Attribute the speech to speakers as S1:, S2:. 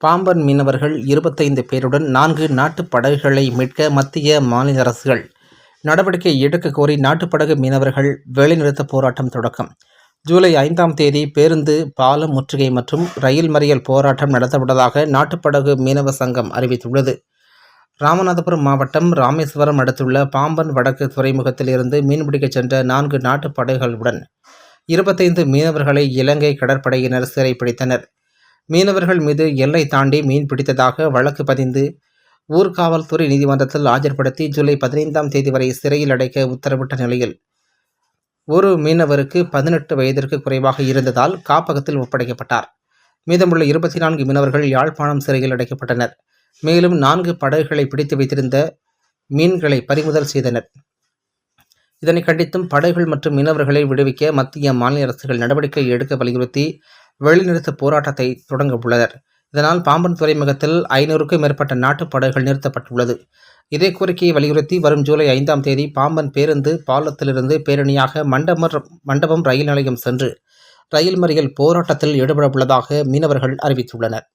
S1: பாம்பன் மீனவர்கள் இருபத்தைந்து பேருடன் நான்கு நாட்டுப் படகுகளை மீட்க மத்திய மாநில அரசுகள் நடவடிக்கை எடுக்க கோரி நாட்டுப்படகு மீனவர்கள் வேலைநிறுத்த போராட்டம் தொடக்கம். ஜூலை ஐந்தாம் தேதி பேருந்து பாலம் முற்றுகை மற்றும் ரயில் மறியல் போராட்டம் நடத்தப்பட்டதாக நாட்டுப்படகு மீனவ சங்கம் அறிவித்துள்ளது. ராமநாதபுரம் மாவட்டம் ராமேஸ்வரம் அடுத்துள்ள பாம்பன் வடக்கு துறைமுகத்தில் இருந்து மீன்பிடிக்கச் சென்ற நான்கு நாட்டுப் படகுகளுடன் இருபத்தைந்து மீனவர்களை இலங்கை கடற்படையினர் சிறைப்பிடித்தனர் மீனவர்கள் மீது எல்லை தாண்டி மீன் பிடித்ததாக வழக்கு பதிந்து ஊர்காவல்துறை நீதிமன்றத்தில் ஆஜர்படுத்தி ஜூலை பதினைந்தாம் தேதி வரை சிறையில் அடைக்க உத்தரவிட்ட நிலையில் ஒரு மீனவருக்கு பதினெட்டு வயதிற்கு குறைவாக இருந்ததால் காப்பகத்தில் ஒப்படைக்கப்பட்டார். மீதமுள்ள இருபத்தி நான்கு மீனவர்கள் யாழ்ப்பாணம் சிறையில் அடைக்கப்பட்டனர். மேலும் நான்கு படகுகளை பிடித்து வைத்திருந்த மீன்களை பறிமுதல் செய்தனர். இதனை கண்டித்தும் படகுகள் மற்றும் மீனவர்களை விடுவிக்க மத்திய மாநில அரசுகள் நடவடிக்கை எடுக்க வலியுறுத்தி வெளிநிறுத்த போராட்டத்தை தொடங்க உள்ளனர் இதனால் பாம்பன் துறைமுகத்தில் ஐநூறுக்கும் மேற்பட்ட நாட்டுப் படகுகள் நிறுத்தப்பட்டுள்ளது. இதே கோரிக்கையை வலியுறுத்தி வரும் ஜூலை ஐந்தாம் தேதி பாம்பன் பேருந்து பாலத்திலிருந்து பேரணியாக மண்டபம் மண்டபம் ரயில் நிலையம் சென்று ரயில் மறியல் போராட்டத்தில் ஈடுபட உள்ளதாக மீனவர்கள் அறிவித்துள்ளனர்.